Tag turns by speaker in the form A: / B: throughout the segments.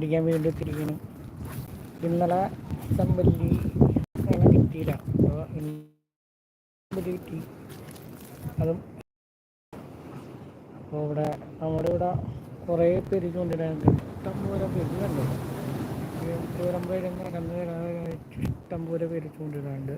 A: അടിക്കാൻ വീണ്ടും എത്തിയിരിക്കണം ഇന്നലെ സമ്പല്ലി കിട്ടിയില്ല. അപ്പോൾ കിട്ടി. അതും അപ്പോൾ ഇവിടെ നമ്മുടെ ഇവിടെ കുറേ പേര് കൊണ്ടിടാനുണ്ട് ഇഷ്ടം പോലെ പേര് കണ്ടു. ദൂരം പേര് നടന്നു വരാൻ ഇഷ്ടം പോലെ പേര് ചൂണ്ടിടാനുണ്ട്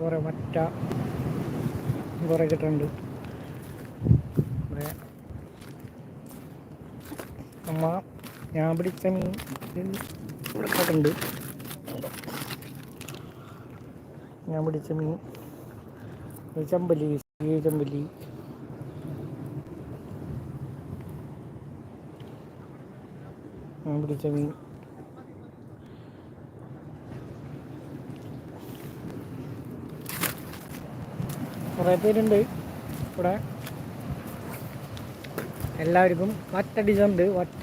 A: കുറേ മറ്റ കുറേ കിട്ടുന്നുണ്ട് ഇവിടെ അമ്മ ഞാൻ പിടിച്ച മീൻ ഇവിടെ ഞാൻ പിടിച്ച മീൻ ചെമ്പല്ലി ചമ്പല്ലി. ഞാൻ പിടിച്ച മീൻ കുറേ പേരുണ്ട് ഇവിടെ. എല്ലാവർക്കും വറ്റ ഡിസൈൻ ഉണ്ട് വറ്റ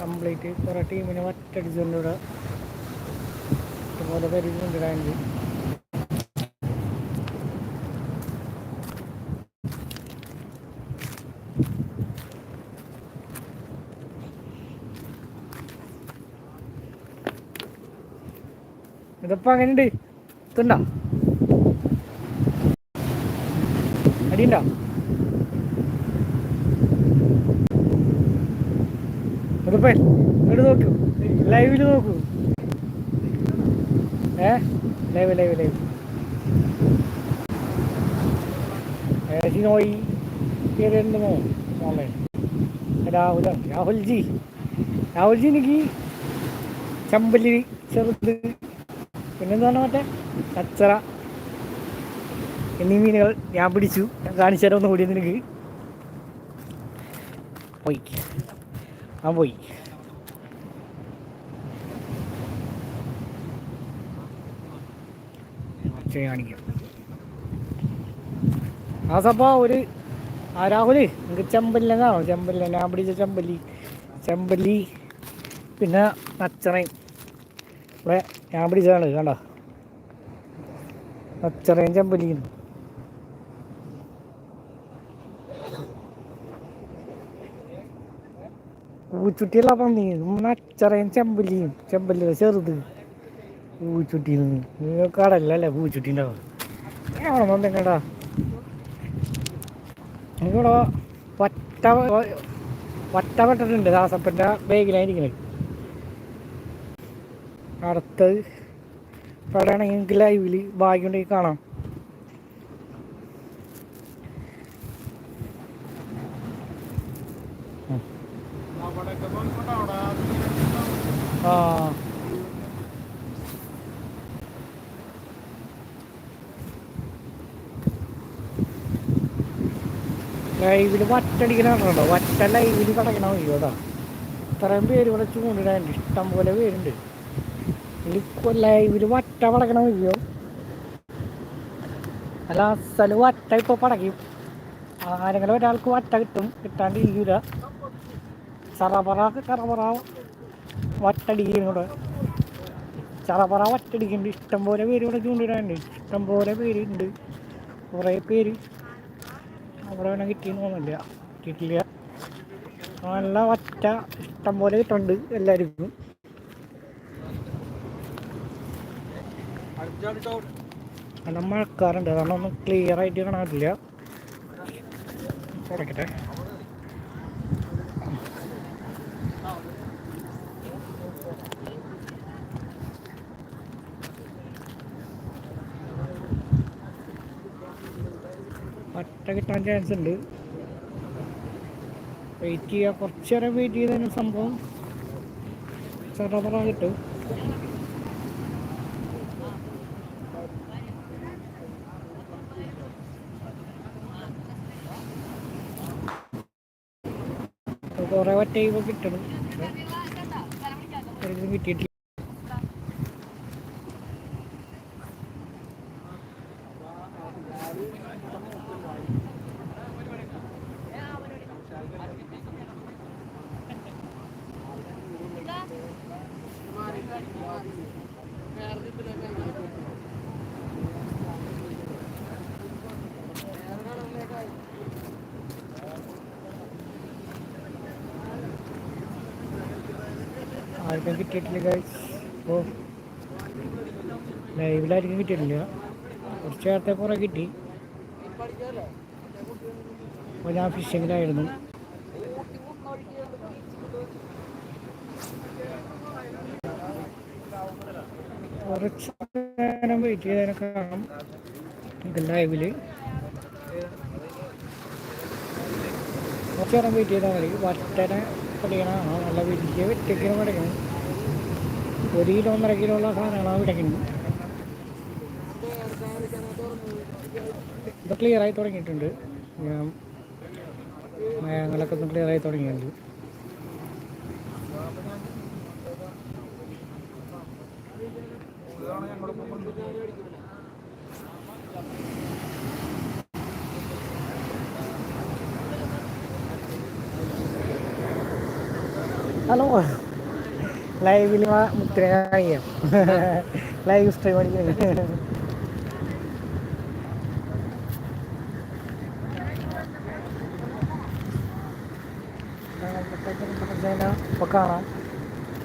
A: കംപ്ലീറ്റ്. കുറേ ടീമിന് വറ്റടിച്ചുണ്ട് ഇവിടെ ഇതുപോലെ പരിചയമുണ്ട് കൊണ്ടിടാനുണ്ട് ഇതിപ്പോ അങ്ങനെയുണ്ട് ഇതുണ്ടോ? അടിയുണ്ടോ? ഇതിപ്പോ ഇങ്ങോട്ട് നോക്കൂ. ലൈവിൽ നോക്കൂ. ഏ? ലൈവ് ലൈവ് ലൈവ് ഏസിനോയി പേരുണ്ടോ മോളെ. രാഹുൽ രാഹുൽജി. രാഹുൽജി എനിക്ക് ചമ്പല്ലി ചെറുത്. പിന്നെന്താണ് മറ്റേ? കച്ചറ. എന്നീ മീനുകൾ ഞാൻ പിടിച്ചു. ഞാൻ കാണിച്ചു തരാമെന്ന് ഒന്ന് കൂടി നിനക്ക്. പോയി. ആ പോയി. കാണിക്കാം. ഒരു ആ രാഹുൽ നിങ്ങൾക്ക് ചെമ്പല്ലെന്നാണോ ചെമ്പല്ല ഞാൻ പിടിച്ച ചെമ്പല്ലി. ചെമ്പല്ലി പിന്നെ നച്ചറയും ഇവിടെ ഞാൻ പിടിച്ചതാണ് കണ്ടോ? നച്ചറയും ചെമ്പല്ലിയും. പൂച്ചുട്ടിയല്ല പന്നി അച്ചറയും ചെമ്പല്ലിയും. ചെമ്പല്ല ചെറുത്. പൂച്ചുട്ടി കടലല്ലേ പൂച്ചുട്ടി ഉണ്ടാവും എവിടെ വന്നെ കണ്ടാ ഇവിടെ വറ്റ വറ്റ പെട്ടിട്ടുണ്ട് ദാസപ്പന്റെ ബാഗിലായിരിക്കണേ. അടുത്തത് ഇവിടെയാണെങ്കിൽ ലൈവിൽ ലൈവിൽ ഭാഗ്യമുണ്ടെങ്കിൽ കാണാം. ആ. വറ്റടിക്കണോ വറ്റ ലൈവിൽ കിടക്കണ അതാ? ഇത്രയും പേര് ഇവിടെ ചൂണ്ടിടാനുണ്ട് ഇഷ്ടം പോലെ പേരുണ്ട്. ഇതിൽ ലൈവിൽ വറ്റ പടക്കണ മതിയോ അല്ല അസൽ വറ്റ ഇപ്പോൾ പടക്കും. ആരെങ്കിലും ഒരാൾക്ക് വറ്റ കിട്ടും. കിട്ടാണ്ടിരിക്കൂല സറപറ ചറപറ വറ്റടിക്കും ഇവിടെ ചറപറ വട്ടടിക്കുന്നുണ്ട് ഇഷ്ടം പോലെ പേര് ഇവിടെ ചൂണ്ടിടാനുണ്ട്. ഇഷ്ടംപോലെ പേരുണ്ട്. കുറേ പേര് അവിടെ വേണം കിട്ടിയെന്ന് തോന്നില്ല കിട്ടില്ല നല്ല വറ്റ ഇഷ്ടംപോലെ കിട്ടുന്നുണ്ട് എല്ലാവർക്കും. നല്ല മഴക്കാറുണ്ട്. അതാണ് ഒന്നും ക്ലിയർ ആയിട്ട് കാണാറില്ല. തുടക്കട്ടെ പട്ട കിട്ടാൻ ചാൻസ് ഉണ്ട്. വെയിറ്റ് ചെയ്യുക കുറച്ച് നേരം വെയിറ്റ് ചെയ്തതിന് സംഭവം ചെറുപറ കിട്ടും. കുറേ ഇപ്പോൾ കിട്ടണം. കിട്ടിയിട്ടില്ല. ആർക്കും കിട്ടിയിട്ടില്ല ഗൈസ് ഓ ലൈവിലായിരിക്കും കിട്ടിയിട്ടില്ല കുറച്ച് നേരത്തെ കുറേ കിട്ടി അപ്പോൾ ഞാൻ ഫിഷിങ്ങിലായിരുന്നു കുറച്ച് നേരം വെയിറ്റ് ചെയ്തതിനെ കാണാം ലൈവിൽ കുറച്ച് നേരം വെയിറ്റ് ചെയ്താൽ മതി വട്ടനെ പഠിക്കണം നല്ല വലിയ വെട്ടിക്കണം പഠിക്കണം ഒരു കിലോ ഒന്നര കിലോ ഉള്ള സാധനങ്ങളാണ് പിടിക്കുന്നത് ഇത് ക്ലിയർ ആയി തുടങ്ങിയിട്ടുണ്ട്. ഞാൻ മയങ്ങളൊക്കെ ഒന്ന് ക്ലിയർ ആയി തുടങ്ങിയിട്ടുണ്ട്. ഹലോ. ലൈവിൽ കാണിക്കാം ലൈവ് സ്ട്രീം അടിക്കുന്നത് ഇപ്പോൾ കാണാം.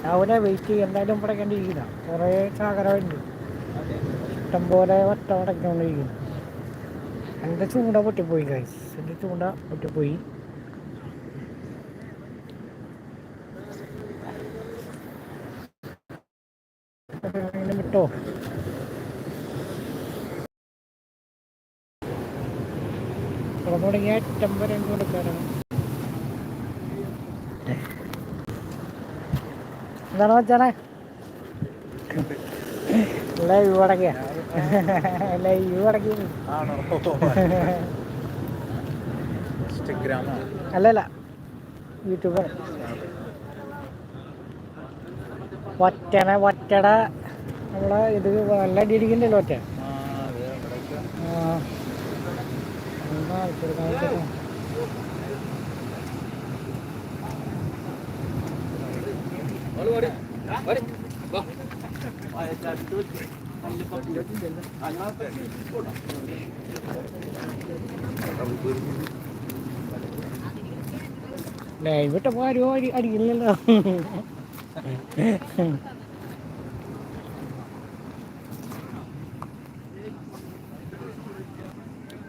A: രാവിലെ വെയിറ്റ് ചെയ്യും. എന്തായാലും പടക്കേണ്ടിയിരിക്കില്ല കുറേ ചാകരമുണ്ട് ഇഷ്ടംപോലെ വട്ടം പടക്കൊണ്ടിരിക്കുന്നു എന്റെ ചൂണ്ട പൊട്ടിപ്പോയി കൈസ് എന്റെ ചൂണ്ട പൊട്ടിപ്പോയി. വിട്ടോ തുറന്നു തുടങ്ങിയ എന്താണ് വെച്ചാണേ ലൈവ് അടക്കിയ ലൈവ് അടക്കി അല്ലല്ല യൂട്യൂബർ ഒറ്റനെ ഒറ്റട. നമ്മളെ ഇത് നല്ല അടിയിടിക്കണ്ടല്ലോ ഒറ്റ.
B: ആ അതെ അവിടെയൊക്കെ
A: ആ. എന്നാ ചെറുക്കാൻ വെച്ചേക്കാം. ലൈവ് ഇട്ടപ്പോ ആരും അടി അടിക്കില്ലല്ലോ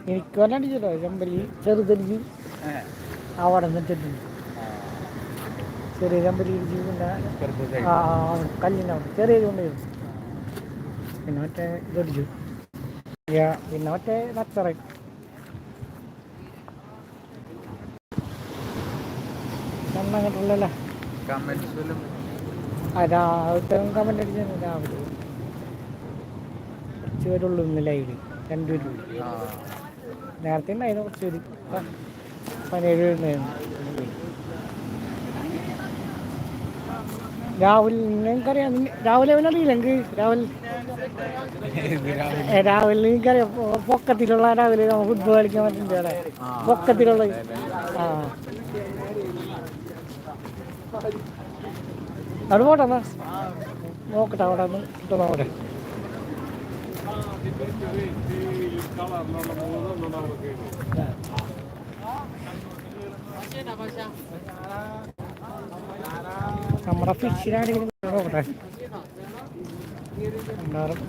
A: എനിക്ക് വല്ല അടിച്ചല്ലോ ചെമ്പല്ലി ചെറുതലിക്ക്
B: ഏ,
A: അവിടെ നിന്നിട്ടുണ്ട്. ചെറിയ ചെമ്പല്ലി ഇടിച്ച് പിന്നെ ആ അവിടെ. ചെറിയ കൊണ്ടുവരും പിന്നെ മറ്റേ ഇതടിച്ചു പിന്നെ മറ്റേ നച്ചറ രാവിലത്തെ കമന്റ് അടിച്ചു രാവിലെ. ഇന്ന് രണ്ടുപേരുള്ളൂ.
B: ആ,
A: നേരത്തെ ഉണ്ടായിരുന്നു കുറച്ച് പേര് പതിനേഴ് പേരുണ്ടായിരുന്നു രാഹുൽ നിങ്ങൾക്കറിയാം നിങ്ങ- രാഹുൽ അവനറിയില്ല എനിക്ക് രാഹുൽ രാഹുൽ നിങ്ങൾക്കറിയാം പൊക്കത്തിലുള്ള രാഹുൽ ഫുട്ബോൾ കളിക്കാൻ പറ്റുന്നുണ്ട് അവിടെ. പൊക്കത്തിലുള്ള ആ. അവിടെ പോട്ടെ എന്നാ. നോക്കട്ടെ അവിടെ ഒന്ന്. കിട്ടുന്ന അവിടെ നമ്മുടെ ഫിഷിനാണെങ്കിലും നോക്കട്ടെ ഉണ്ടാറും ഇവിടെ.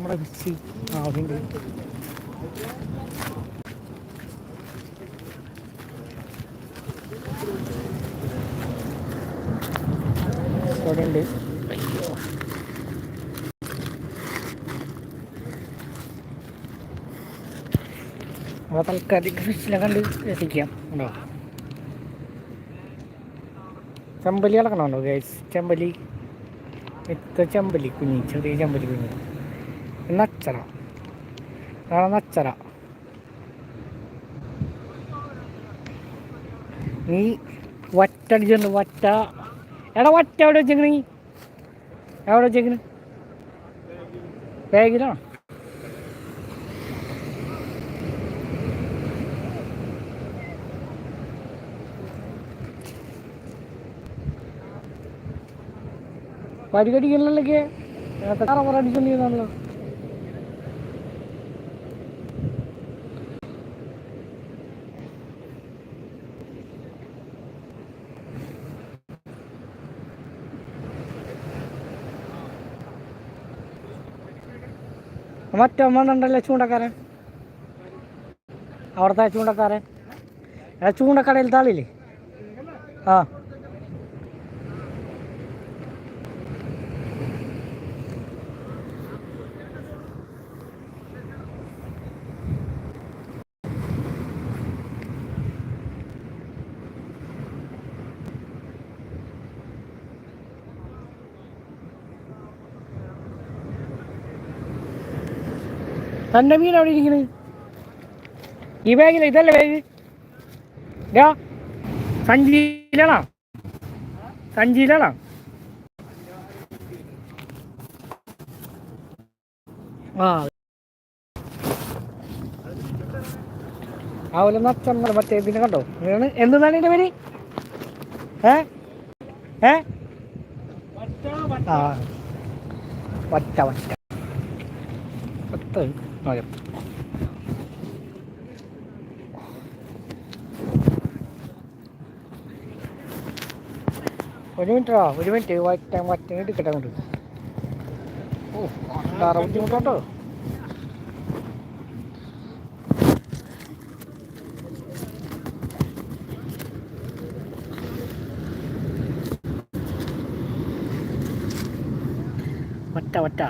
A: നമ്മുടെ ഫിഷ് ആ അതുണ്ട്. ഉണ്ട്? ചെമ്പലി കിടക്കണമല്ലോ ഗൈസ് ചെമ്പലി എത്ര ചെമ്പലി കുഞ്ഞി ചെറിയ ചെമ്പലി കുഞ്ഞി. നച്ചറ. ഇതാണ് നച്ചറ. നീ വറ്റ വറ്റ. എടാ വറ്റ എവിടെ വെച്ചേക്കണ നീ? എവിടെ വെച്ചേക്കണ്? ബാഗിലാണോ പരിഗണിക്കലൊക്കെ അടിച്ചോണ്ടിരുന്നാണല്ലോ മറ്റൊന്നുണ്ടല്ലോ ചൂണ്ടക്കാരൻ. അവിടുത്തെ ചൂണ്ടക്കാരൻ. ചൂണ്ടക്കടയിൽ താളില്ലേ? ആ. തന്റെ മീൻ അവിടെ ഇരിക്കുന്നത്? ഈ ബാഗിൽ ഇതല്ലേ ബാഗ്? ഡാ സഞ്ചിയിലാണോ സഞ്ചിയിലാണോ ആ. അവലെ നച്ചമ്മ മറ്റേ ഇതിനെ കണ്ടോ? ഇതാണ്. എന്താണ് എന്റെ പേര്? ഏ? ഏ? ആ. വറ്റ വറ്റ പത്ത് മകം ഒരു മിനിറ്റാ ഒരു മിനിറ്റ് വറ്റ വറ്റ കിട്ടാൻ കൊണ്ട് ഓ വേറെ ബുദ്ധിമുട്ടോ വറ്റ വറ്റ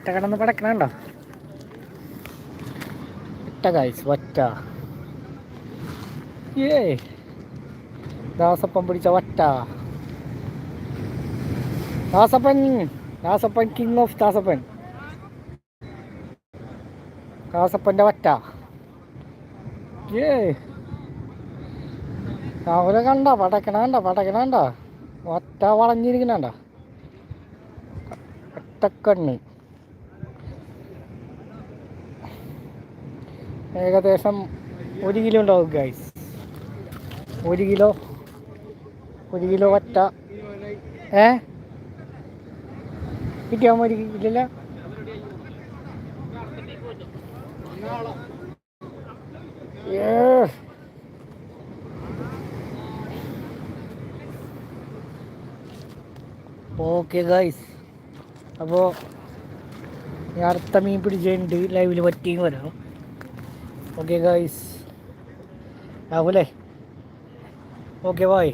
A: വറ്റ കിടന്ന് പടക്കണുണ്ടോ? ഒറ്റ കായ്സ് ഒറ്റ. ഏ ദാസപ്പൻ പിടിച്ച ഒറ്റ. Dasappan Dasappan king of Dasappan. ദാസപ്പന്റെ ഒറ്റ. ഏ അവരെ കണ്ട പടക്കണണ്ട പടക്കണണ്ട? ഒറ്റ വളഞ്ഞിരിക്കണണ്ട? ഒറ്റക്കണ്ണ്. ഏകദേശം ഒരു കിലോ ഉണ്ടാവും ഗൈസ് ഒരു കിലോ. ഒരു കിലോ ഒറ്റ ഏ? കിട്ടിയാകുമ്പോൾ ഒരു ഇല്ലല്ല ഏ ഓക്കെ ഗൈസ് അപ്പോൾ ഞാൻ അടുത്ത മീൻ പിടിച്ചിട്ടുണ്ട് ലൈവിൽ പറ്റിയും വരാം ഓക്കെ ഗായ്സ് രാഹുലേ ഓക്കെ ബായ്